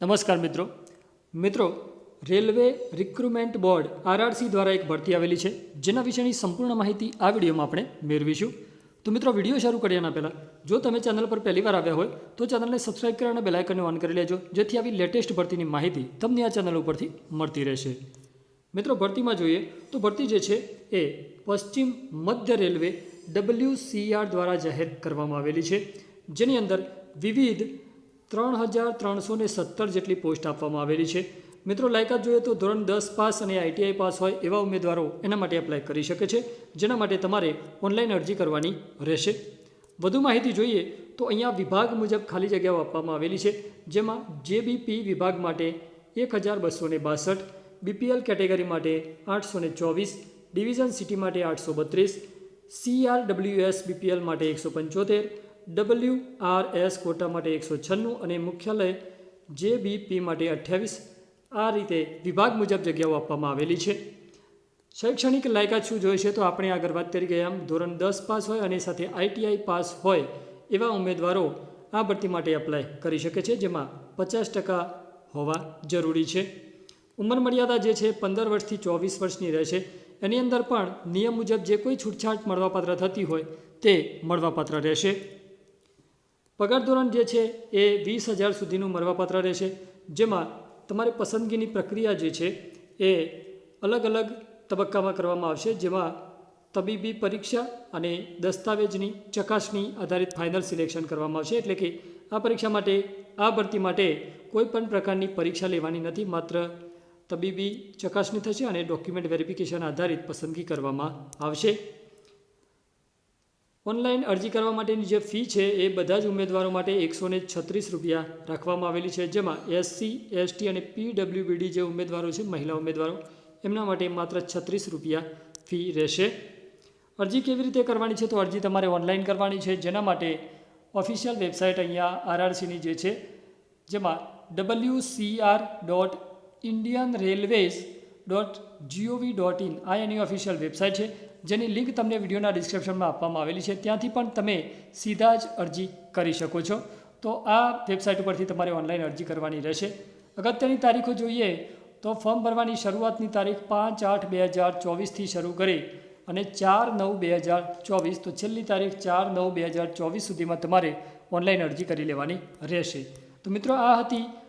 નમસ્કાર મિત્રો. મિત્રો, રેલવે રિક્રુટમેન્ટ બોર્ડ આરઆરસી દ્વારા એક ભરતી આવેલી છે, જેના વિશેની સંપૂર્ણ માહિતી આ વિડીયોમાં આપણે મેળવીશું. તો મિત્રો, વીડિયો શરૂ કર્યાના પહેલાં. જો તમે ચેનલ પર પહેલીવાર આવ્યા હોય, તો ચેનલને સબસ્ક્રાઇબ કરી અને બેલાઇકનને ઓન કરી લેજો, જેથી આવી લેટેસ્ટ ભરતીની માહિતી તમને આ ચેનલ ઉપરથી મળતી રહેશે. મિત્રો, ભરતીમાં જોઈએ, તો ભરતી જે છે, એ પશ્ચિમ મધ્ય રેલવે ડબલ્યુસીઆર દ્વારા જાહેર કરવામાં આવેલી છે. જેની અંદર વિવિધ ત્રણ હજાર ત્રણસો ને સત્તર જેટલી પોસ્ટ આપવામાં આવેલી છે. મિત્રો, લાયકાત જોઈએ તો ધોરણ દસ પાસ અને આઈટીઆઈ પાસ હોય એવા ઉમેદવારો એના માટે એપ્લાય કરી શકે છે, જેના માટે તમારે ઓનલાઈન અરજી કરવાની રહેશે. વધુ માહિતી જોઈએ તો અહીંયા વિભાગ મુજબ ખાલી જગ્યાઓ આપવામાં આવેલી છે, જેમાં જેબીપી વિભાગ માટે એક હજાર બસો ને બાસઠ, બીપીએલ કેટેગરી માટે આઠસો ચોવીસ, ડિવિઝન સિટી માટે આઠસો બત્રીસ સીઆર ડબલ્યુએસ બીપીએલ માટે એકસો પંચોતેર ડબલ્યુ આર એસ કોટા માટે એકસો છન્નું અને મુખ્યાલય જે બીપી માટે અઠ્યાવીસ. આ રીતે વિભાગ મુજબ જગ્યાઓ આપવામાં આવેલી છે. શૈક્ષણિક લાયકાત શું જોઈએ છે? તો આપણે આગળ વાત કરી ગયા આમ ધોરણ દસ પાસ હોય અને સાથે આઈટીઆઈ પાસ હોય એવા ઉમેદવારો આ ભરતી માટે એપ્લાય કરી શકે છે, જેમાં પચાસ ટકા હોવા જરૂરી છે. ઉંમર મર્યાદા જે છે પંદર વર્ષથી ચોવીસ વર્ષની રહેશે. એની અંદર પણ નિયમ મુજબ જે કોઈ છૂટછાટ મળવાપાત્ર થતી હોય તે મળવાપાત્ર રહેશે. પગાર ધોરણ જે છે એ વીસ હજાર સુધીનું મળવાપાત્ર રહેશે. જેમાં તમારી પસંદગીની પ્રક્રિયા જે છે એ અલગ અલગ તબક્કામાં કરવામાં આવશે. જેમાં તબીબી પરીક્ષા અને દસ્તાવેજની ચકાસણી આધારિત ફાઇનલ સિલેક્શન કરવામાં આવશે. એટલે કે આ પરીક્ષા માટે, આ ભરતી માટે કોઈ પણ પ્રકારની પરીક્ષા લેવાની નથી. માત્ર તબીબી ચકાસણી થશે અને ડોક્યુમેન્ટ વેરિફિકેશન આધારિત પસંદગી કરવામાં આવશે. ઓનલાઈન અરજી કરવા માટેની જે ફી છે એ બધા જ ઉમેદવારો માટે એકસો ને છત્રીસ રૂપિયા રાખવામાં આવેલી છે, જેમાં એસસી, એસટી અને પીડબ્લ્યુબીડી જે ઉમેદવારો છે, મહિલા ઉમેદવારો, એમના માટે માત્ર છત્રીસ રૂપિયા ફી રહેશે. અરજી કેવી રીતે કરવાની છે? તો અરજી તમારે ઓનલાઈન કરવાની છે. જેના માટે ઓફિશિયલ વેબસાઇટ અહીંયા આરઆરસીની જે છે, જેમાં W C R dot Indian railways dot G O V dot in આ એની ઓફિશિયલ વેબસાઇટ છે, જેની લિંક તમને વિડીયોના ડિસ્ક્રિપ્શનમાં આપવામાં આવેલી છે. ત્યાંથી પણ તમે સીધા જ અરજી કરી શકો છો. તો આ વેબસાઇટ ઉપરથી તમારે ઓનલાઈન અરજી કરવાની રહેશે. અગત્યની તારીખો જોઈએ તો ફોર્મ ભરવાની શરૂઆતની તારીખ પાંચ આઠ બે હજાર ચોવીસથી શરૂ કરી અને ચાર નવ બે હજાર ચોવીસ. તો છેલ્લી તારીખ ચાર નવ બે હજાર ચોવીસ સુધીમાં તમારે ઓનલાઈન અરજી કરી લેવાની રહેશે. તો મિત્રો આ હતી